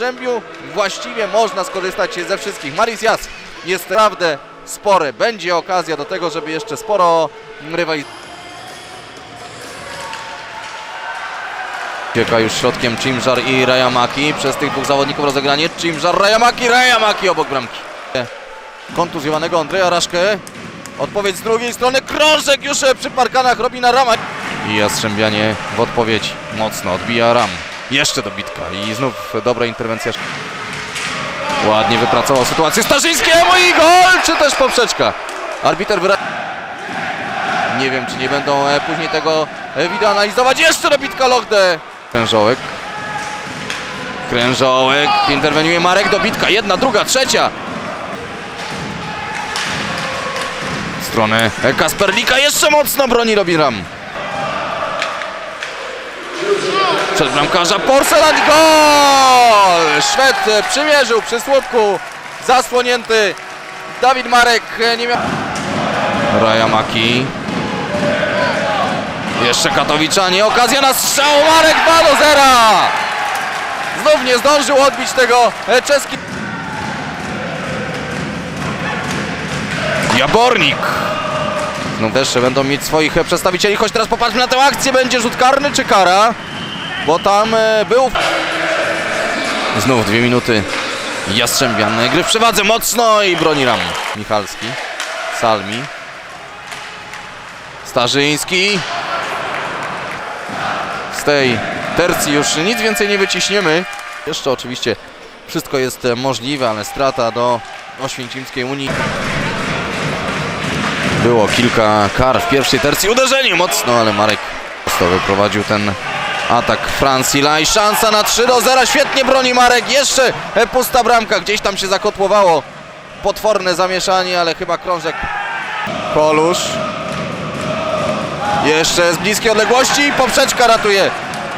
Jastrzębiu właściwie można skorzystać ze wszystkich. Maris Jas jest naprawdę spore. Będzie okazja do tego, żeby jeszcze sporo rywalizować. Ucieka już środkiem Chimżar i Rayamaki. Przez tych dwóch zawodników rozegranie. Chimżar, Rayamaki, Rayamaki obok bramki. Kontuzjowanego Andrzeja Raszkę. Odpowiedź z drugiej strony. Krążek już przy parkanach Robina Rama. I Jastrzębianie w odpowiedź mocno odbija Ram. Jeszcze dobitka i znów dobra interwencja. Ładnie wypracował sytuację Starzyńskiemu i gol, czy też poprzeczka. Arbiter wyra... Nie wiem, czy nie będą e, później tego e, wideo analizować. Jeszcze dobitka Lochde. Krężołek. Krężołek. Interweniuje Marek. Dobitka. Jedna, druga, trzecia. W stronę e, Kasperlika. Jeszcze mocno broni Robin Ram. Przed bramkarza Porcelan gol! Szwed przymierzył przy słupku. Zasłonięty. Dawid Marek nie miał... Rajamaki. Jeszcze Katowiczanie. Okazja na strzał. Marek 2 do 0. Znów nie zdążył odbić tego e, czeski. Jabornik. Znów też będą mieć swoich przedstawicieli. Choć teraz popatrzmy na tę akcję. Będzie rzut karny czy kara? Bo tam e, był... Znów dwie minuty. Jastrzębian. Gry w przewadze mocno i broni ram. Michalski. Salmi. Starzyński. Z tej tercji już nic więcej nie wyciśniemy. Jeszcze oczywiście wszystko jest e, możliwe, ale strata do Oświęcimskiej Unii. Było kilka kar w pierwszej tercji. Uderzenie mocno, ale Marek prosto wyprowadził ten atak Francila i szansa na 3 do 0. Świetnie broni Marek. Jeszcze pusta bramka. Gdzieś tam się zakotłowało. Potworne zamieszanie, ale chyba krążek Kolusz. Jeszcze z bliskiej odległości poprzeczka ratuje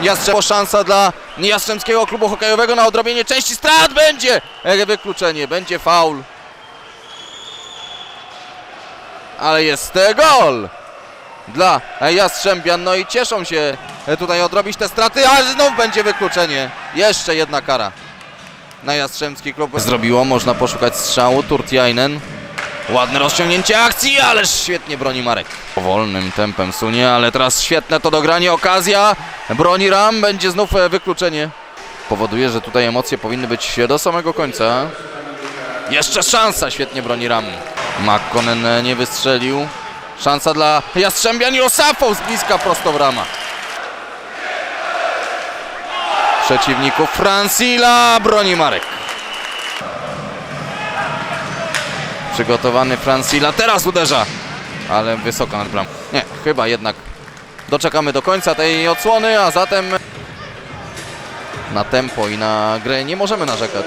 Jastrzębie. Szansa dla Jastrzębskiego Klubu Hokejowego na odrobienie części strat. Będzie wykluczenie, będzie faul. Ale jest gol dla Jastrzębian. No i cieszą się e, tutaj odrobić te straty, ale znów będzie wykluczenie. Jeszcze jedna kara na Jastrzębski Klub. Zrobiło, można poszukać strzału. Turtiainen. Ładne rozciągnięcie akcji, ależ świetnie broni Marek. Powolnym tempem sunie, ale teraz świetne to dogranie, okazja. Broni Ram, będzie znów e, wykluczenie. Powoduje, że tutaj emocje powinny być do samego końca. Jeszcze szansa, świetnie broni Ram. McConnen e, nie wystrzelił. Szansa dla Jastrzębian i Osafą z bliska prosto w rama. Przeciwników Francila broni Marek. Przygotowany Francila, teraz uderza, ale wysoko nad. Nie, chyba jednak doczekamy do końca tej odsłony, a zatem na tempo i na grę nie możemy narzekać.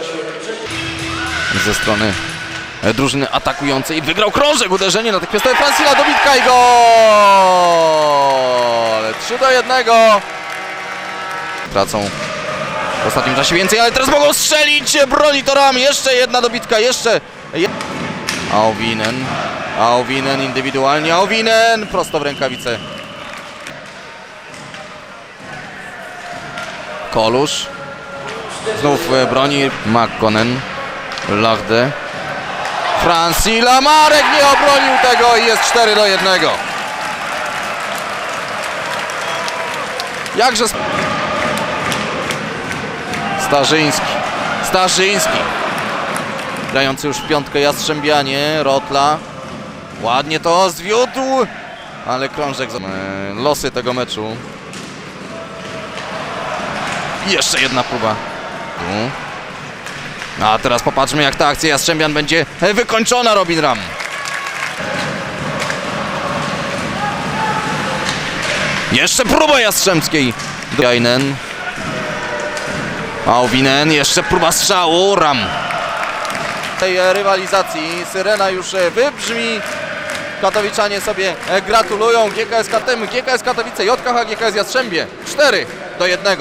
Ze strony drużyny atakującej wygrał krążek, uderzenie natychmiastowe Francila, dobitka i gol! 3 do 1. Tracą w ostatnim czasie więcej, ale teraz mogą strzelić, broni to ram, jeszcze jedna dobitka, jeszcze... je- Auvinen, Auvinen indywidualnie, Auvinen prosto w rękawicę. Kolusz. Znów e, broni McConnen. Lachde. Francila Marek nie obronił tego i jest 4 do 1. Jakże... Starzyński. Starzyński. Grający już w piątkę Jastrzębianie, Rotla. Ładnie to zwiódł, ale krążek... e, Losy tego meczu. Jeszcze jedna próba. Tu. A teraz popatrzmy jak ta akcja Jastrzębian będzie wykończona Robin Ram. Jeszcze próba Jastrzębskiej. Jajnen. Auvinen, jeszcze próba strzału, Ram tej rywalizacji. Syrena już wybrzmi. Katowiczanie sobie gratulują. GKS Katem, GKS Katowice, JKH GKS Jastrzębie 4 do 1.